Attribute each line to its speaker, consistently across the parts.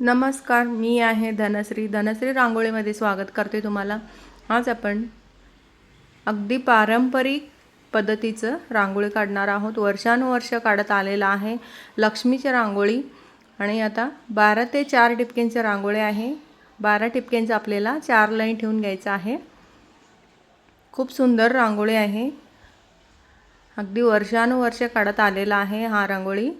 Speaker 1: नमस्कार मी आहे धनश्री. धनश्री रांगोळीमध्ये स्वागत करते तुम्हाला. आज आपण अगदी पारंपरिक पद्धतीचं रांगोळी काढणार आहोत. वर्षानुवर्ष काढत आलेलं आहे लक्ष्मीची रांगोळी आणि आता बारा ते चार टिपक्यांचे रांगोळी आहे. बारा टिपक्यांचं आपल्याला चार लाईन ठेवून घ्यायचं आहे. खूप सुंदर रांगोळी आहे. अगदी वर्षानुवर्ष काढत आलेला आहे हा रांगोळी.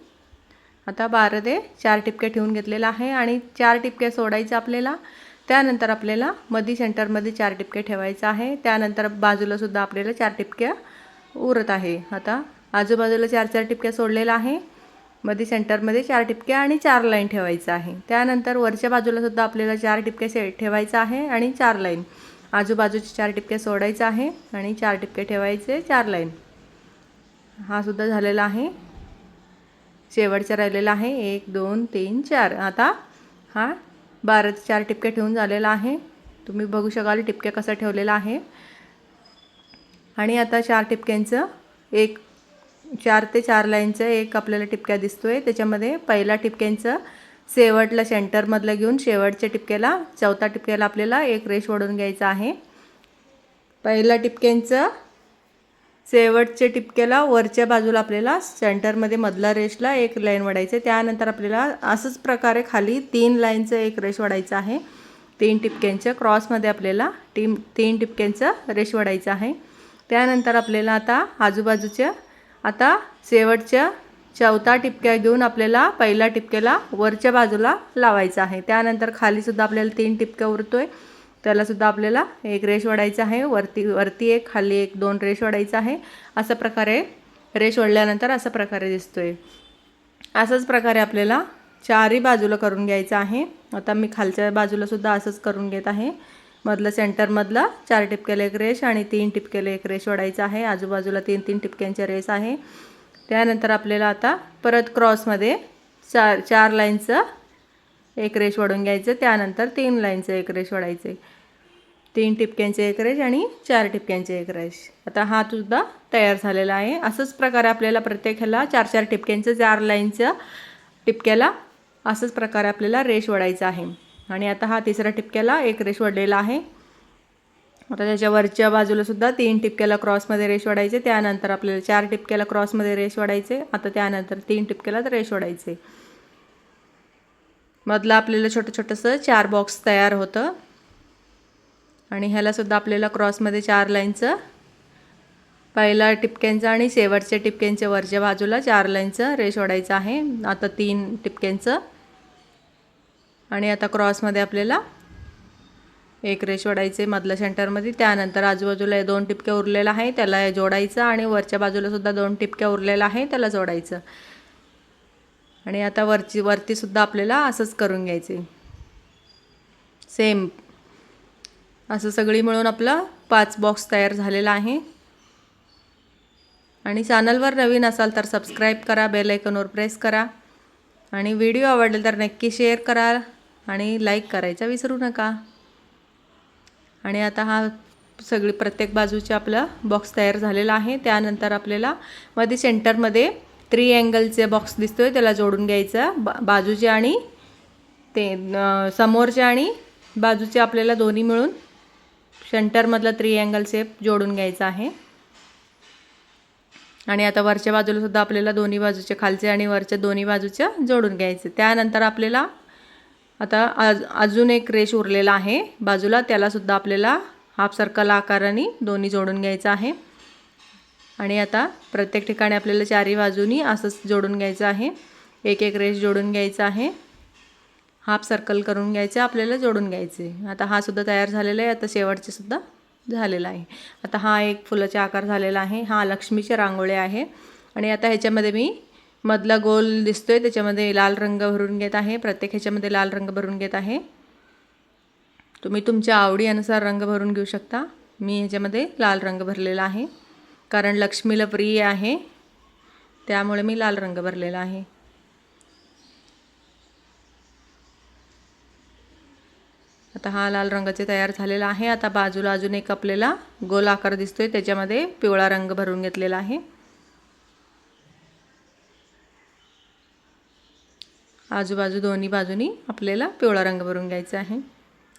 Speaker 1: आता बारा ते चार टिपक्या ठेवून घेतलेला आहे आणि चार टिपक्या सोडायचं आपल्याला. त्यानंतर आपल्याला मधी सेंटरमध्ये चार टिपके ठेवायचं आहे. त्यानंतर बाजूलासुद्धा आपल्याला चार टिपक्या उरत आहे. आता आजूबाजूला चार चार टिपक्या सोडलेला आहे. मध्ये सेंटरमध्ये चार टिपक्या आणि चार लाईन ठेवायचं आहे. त्यानंतर वरच्या बाजूलासुद्धा आपल्याला चार टिपक्या से ठेवायचं आहे आणि चार लाईन आजूबाजूचे चार टिपक्या सोडायचं आहे आणि चार टिपके ठेवायचे चार लाईन हा सुद्धा झालेला आहे. शेवटचा राहिलेला आहे. एक दोन तीन चार. आता हा बारा ते चार टिपक्या ठेवून झालेला आहे. तुम्ही बघू शकाल टिपक्या कसा ठेवलेला आहे. आणि आता चार टिपक्यांचं एक चार ते चार लाईनचं एक आपल्याला टिपक्या दिसतो आहे त्याच्यामध्ये पहिला टिपक्यांचं शेवटला सेंटरमधलं घेऊन शेवटच्या टिपक्याला चौथा टिपक्याला आपल्याला एक रेश ओढून घ्यायचा आहे. पहिला टिपक्यांचं शेवटच्या टिपक्याला वरच्या बाजूला आपल्याला सेंटरमध्ये मधला रेशला एक लाईन वडायचं त्यानंतर आपल्याला असंच प्रकारे खाली तीन लाईनचं एक रेश वाढायचं आहे. तीन टिपक्यांच्या क्रॉसमध्ये आपल्याला टीम तीन टिपक्यांचं रेश वाढायचं आहे. त्यानंतर आपल्याला आता आजूबाजूच्या आता शेवटच्या चौथा टिपक्या घेऊन आपल्याला पहिल्या टिपक्याला वरच्या बाजूला लावायचं आहे. त्यानंतर खालीसुद्धा आपल्याला तीन टिपक्या उरतो आहे त्यालासुद्धा आपल्याला एक रेश वाढायचा आहे. वरती वरती एक खाली एक दोन रेश वाढायचा आहे. अशा प्रकारे रेश ओढल्यानंतर अशा प्रकारे दिसतो आहे असंच प्रकारे आपल्याला चारही बाजूला करून घ्यायचं आहे. आता मी खालच्या बाजूलासुद्धा असंच करून घेत आहे. मधलं सेंटरमधलं चार टिपक्याला एक रेश आणि तीन टिपक्याला एक रेश वाढायचं आहे. आजूबाजूला तीन तीन टिपक्यांचे रेस आहे. त्यानंतर आपल्याला आता परत क्रॉसमध्ये चार चार लाईनचं एक रेश ओढून घ्यायचं. त्यानंतर तीन लाईनचं एक रेश ओढायचं तीन टिपक्यांचे एक रेश आणि चार टिपक्यांचे एक रेश आता हा सुद्धा तयार झालेला आहे. असंच प्रकारे आपल्याला प्रत्येक ह्याला चार चार टिपक्यांचं चार लाईनचं टिपक्याला असंच प्रकारे आपल्याला रेश वडायचा आहे. आणि आता हा तिसऱ्या टिपक्याला एक रेश वडलेला आहे. आता त्याच्या वरच्या बाजूला सुद्धा तीन टिपक्याला क्रॉसमध्ये रेश वाढायचे. त्यानंतर आपल्याला चार टिपक्याला क्रॉसमध्ये रेश वाढायचे. आता त्यानंतर तीन टिपक्याला तर रेश वाढायचे. मधलं आपल्याला छोटं छोटंसं चार बॉक्स तयार होतं. आणि ह्यालासुद्धा आपल्याला क्रॉसमध्ये चार लाईनचं पहिला टिपक्यांचं आणि शेवटच्या टिपक्यांच्या वरच्या बाजूला चार लाईनचं रेश ओढायचं आहे. आता तीन टिपक्यांचं. आणि आता क्रॉसमध्ये आपल्याला एक रेश ओढायचे मधल्या सेंटरमध्ये. त्यानंतर आजूबाजूला दोन टिपक्या उरलेला आहे त्याला जोडायचं आणि वरच्या बाजूलासुद्धा दोन टिपक्या उरलेला आहे त्याला जोडायचं. आणि आता वरची वरतीसुद्धा आपल्याला असंच करून घ्यायचे. सेम असं सगळी मिळून आपला पाच बॉक्स तयार झालेला आहे. आणि चॅनलवर नवीन असाल तर सबस्क्राईब करा बेल आयकॉनवर प्रेस करा. आणि व्हिडिओ आवडले तर नक्की शेअर करा आणि लाईक करायचा विसरू नका. आणि आता हा सगळी प्रत्येक बाजूचे आपला बॉक्स तयार झालेला आहे. त्यानंतर आपल्याला मध्ये सेंटरमध्ये थ्री अँगलचे बॉक्स दिसतो आहे त्याला जोडून घ्यायचं. बा बाजूचे आणि ते समोरचे आणि बाजूचे आपल्याला दोन्ही मिळून सेंटरमधला थ्री अँगल शेप जोडून घ्यायचा आहे. आणि आता वरच्या बाजूला सुद्धा आपल्याला दोन्ही बाजूचे खालचे आणि वरच्या दोन्ही बाजूच्या जोडून घ्यायचे. त्यानंतर आपल्याला आता आज अजून एक रेश उरलेला आहे. बाजूला त्यालासुद्धा आपल्याला हाफ सर्कल आकाराने दोन्ही जोडून घ्यायचं आहे. आणि आता प्रत्येक ठिकाणी आपल्याला चारही बाजूनी असंच जोडून घ्यायचं आहे. एक एक रेश जोडून घ्यायचं आहे. हाफ सर्कल करून घ्यायचे आपल्याला जोडून घ्यायचे. आता हा सुद्धा तयार झालेला आहे आता शेवटचे सुद्धा झालेला आहे. आता हा एक फुलाचा आकार झालेला आहे हा लक्ष्मीचे रांगोळे आहे. आणि आता ह्याच्यामध्ये मी मधला गोल दिसतो आहे त्याच्यामध्ये लाल रंग भरून घेत आहे प्रत्येक ह्याच्यामध्ये लाल रंग भरून घेत आहे. तुम्ही तुमच्या आवडीनुसार रंग भरून घेऊ शकता. मी ह्याच्यामध्ये लाल रंग भरलेला आहे. कारण लक्ष्मीला प्रिय आहे त्यामुळे मी लाल रंग भरलेला आहे. आता हा लाल रंगाचे तयार झालेला आहे. आता बाजूला अजून एक आपल्याला गोल आकार दिसतोय. त्याच्यामध्ये पिवळा रंग भरून घेतलेला आहे. आजूबाजू दोन्ही बाजूनी आपल्याला पिवळा रंग भरून घ्यायचा आहे.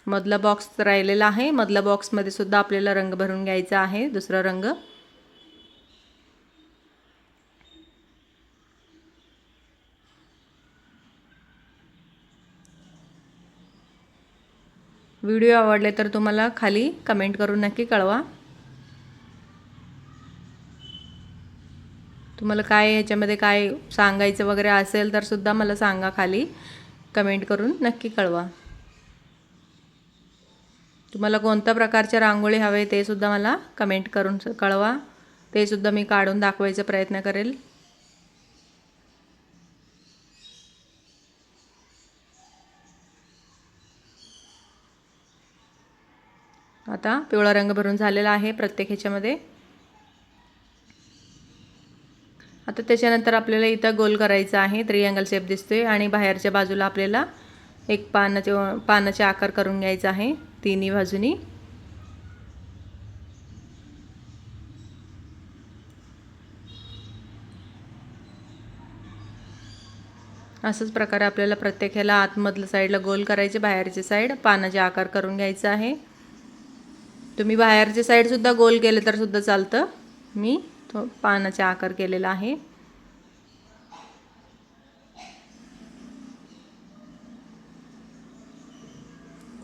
Speaker 1: मधला बॉक्स राहिलेला आहे. मधल्या बॉक्समध्ये सुद्धा आपल्याला रंग भरून घ्यायचा आहे. दुसरा रंग व्हिडिओ आवडले तर तुम्हाला खाली कमेंट करून नक्की कळवा. तुम्हाला काय ह्याच्यामध्ये काय सांगायचं वगैरे असेल तर सुद्धा मला सांगा खाली. कमेंट करून नक्की कळवा. तुम्हाला कोणत्या प्रकारच्या रांगोळी हवे ते सुद्धा मला कमेंट करून कळवा. ते सुद्धा मी काढून दाखवायचा प्रयत्न करेल. आता पिवळा रंग भरून झालेला आहे प्रत्येक ह्याच्यामध्ये. आता त्याच्यानंतर आपल्याला इथं गोल करायचं आहे त्रिअँगल शेप दिसतोय आणि बाहेरच्या बाजूला आपल्याला एक पानाचे पानाचे आकार करून घ्यायचा आहे तिन्ही बाजूनी. असंच प्रकारे आपल्याला प्रत्येक ह्याला आतमधलं साईडला गोल करायचे बाहेरचे साईड पानाचे आकार करून घ्यायचं आहे. तुम्ही बाहेरचे साईडसुद्धा गोल केले तर सुद्धा चालतं. मी तो पानाचे आकार केलेला आहे.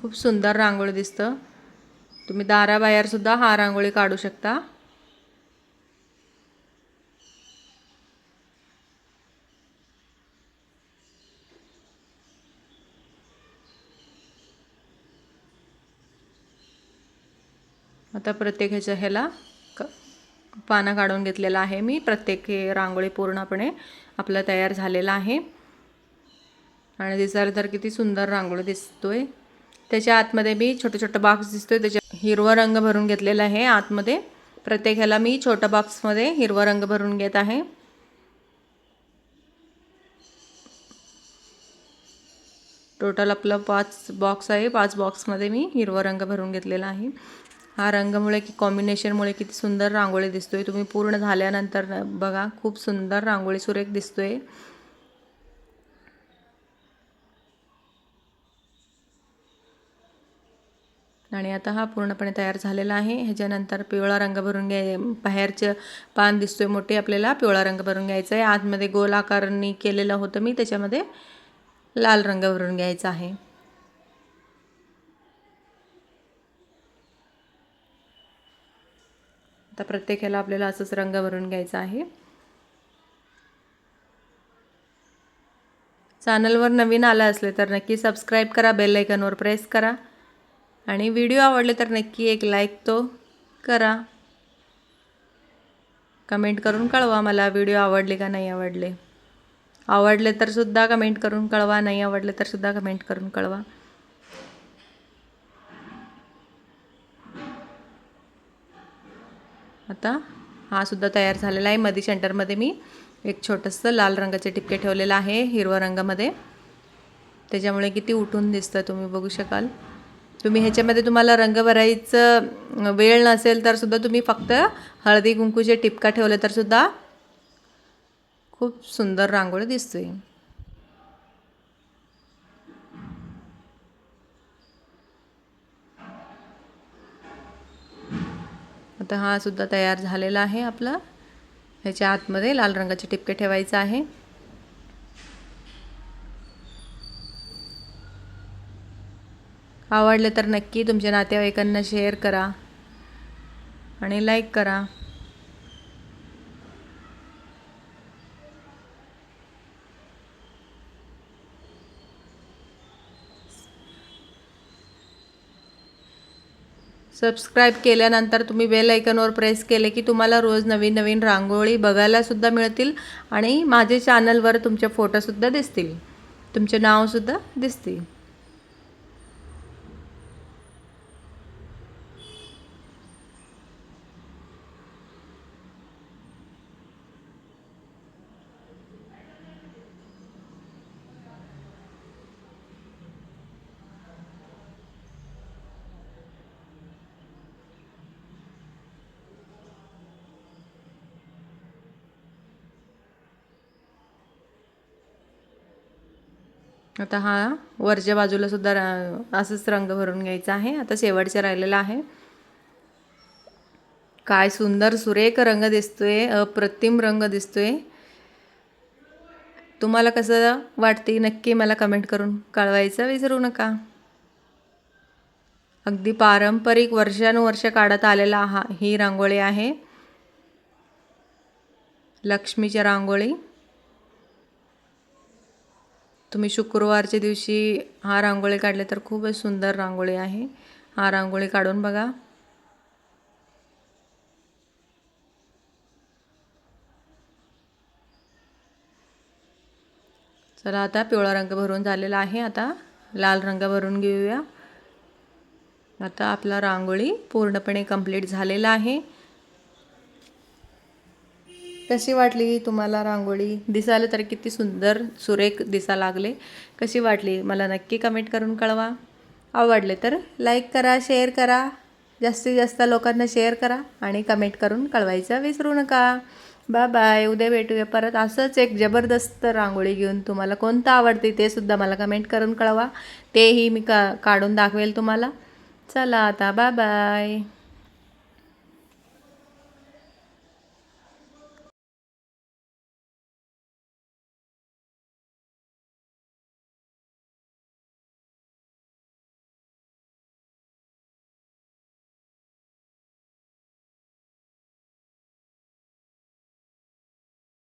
Speaker 1: खूप सुंदर रांगोळी दिसतं. तुम्ही दाराबाहेरसुद्धा हा रांगोळी काढू शकता. आता प्रत्येक ह्याच्या ह्याला क पानं काढून घेतलेलं आहे मी. प्रत्येक रांगोळी पूर्णपणे आपला तयार झालेला आहे. आणि दिसायला तर किती सुंदर रांगोळी दिसतोय. त्याच्या आतमध्ये मी छोटं छोटं बॉक्स दिसतोय. त्याच्या हिरवा रंग भरून घेतलेला आहे आतमध्ये. प्रत्येक ह्याला मी छोट्या बॉक्समध्ये हिरवा रंग भरून घेत आहे. टोटल आपलं पाच बॉक्स आहे. पाच बॉक्समध्ये मी हिरवा रंग भरून घेतलेला आहे. हा रंगामुळे की कॉम्बिनेशनमुळे किती सुंदर रांगोळी दिसतो आहे तुम्ही पूर्ण झाल्यानंतर बघा खूप सुंदर रांगोळी सुरेख दिसतो आहे आणि आता हा पूर्णपणे तयार झालेला आहे. ह्याच्यानंतर पिवळा रंग भरून घ्याय बाहेरचं पान दिसतोय मोठे आपल्याला पिवळा रंग भरून घ्यायचा आहे. आतमध्ये गोल आकारणी केलेलं होतं मी त्याच्यामध्ये लाल रंग भरून घ्यायचा आहे. आता प्रत्येकाला आपल्याला असंच रंग भरून घ्यायचा आहे. चॅनलवर नवीन आलं असले तर नक्की सबस्क्राईब करा बेल आयकनवर प्रेस करा. आणि व्हिडिओ आवडले तर नक्की एक लाईक तो करा. कमेंट करून कळवा मला व्हिडिओ आवडले का नाही आवडले. आवडले तर सुद्धा कमेंट करून कळवा नाही आवडले तर सुद्धा कमेंट करून कळवा. आता हा सुद्धा तयार झालेला आहे. मध्ये सेंटरमध्ये मी एक छोटंसं लाल रंगाचे टिपके ठेवलेलं आहे हिरवा रंगामध्ये. त्याच्यामुळे किती उठून दिसतं तुम्ही बघू शकाल. तुम्ही ह्याच्यामध्ये तुम्हाला रंग भरायचं वेळ नसेल तर सुद्धा तुम्ही फक्त हळदी कुंकूचे टिपका ठेवले तर सुद्धा खूप सुंदर रांगोळी दिसतोय आता हा सुद्धा तयार झालेला आहे आपला. ह्याच्या आतमध्ये लाल रंगाचे टिपके ठेवायचं आहे. आवडले तर नक्की तुमच्या नातेवाईकांना शेअर करा आणि लाईक करा. सबस्क्राईब केल्यानंतर तुम्ही बेल ऐकनवर प्रेस केले की तुम्हाला रोज नवीन नवीन रांगोळी बघायलासुद्धा मिळतील आणि माझे चॅनलवर तुमचे फोटोसुद्धा दिसतील. तुमचे नावसुद्धा दिसतील. आता हा वरच्या बाजूला सुद्धा रा- असंच रंग भरून घ्यायचा आहे. आता शेवटचा राहिलेला आहे. काय सुंदर सुरेख रंग दिसतोय अप्रतिम रंग दिसतोय. तुम्हाला कसं वाटते नक्की मला कमेंट करून कळवायचं विसरू नका. अगदी पारंपरिक वर्षानुवर्ष काढत आलेला हा ही रांगोळी आहे. लक्ष्मीच्या रांगोळी. तुम्ही शुक्रवारच्या दिवशी हा रांगोळी काढले तर खूपच सुंदर रांगोळी आहे. हा रांगोळी काढून बघा. चला आता पिवळा रंग भरून झालेला आहे. आता लाल रंग भरून घेऊया. आता आपला रांगोळी पूर्णपणे कंप्लीट झालेला आहे. कशी वाटली तुम्हाला रांगोळी? दिसायला तर किती सुंदर सुरेख दिसा लागले. कशी वाटली? मला नक्की कमेंट करून कळवा. आवडले तर लाईक करा शेअर करा. जास्तीत जास्त लोकांना शेअर करा आणि कमेंट करून कळवायचं विसरू नका. बाय बाय उद्या भेटूया परत. असंच एक जबरदस्त रांगोळी घेऊन तुम्हाला कोणतं आवडते ते सुद्धा मला कमेंट करून कळवा. तेही मी का काढून दाखवेल तुम्हाला. चला आता. Bye bye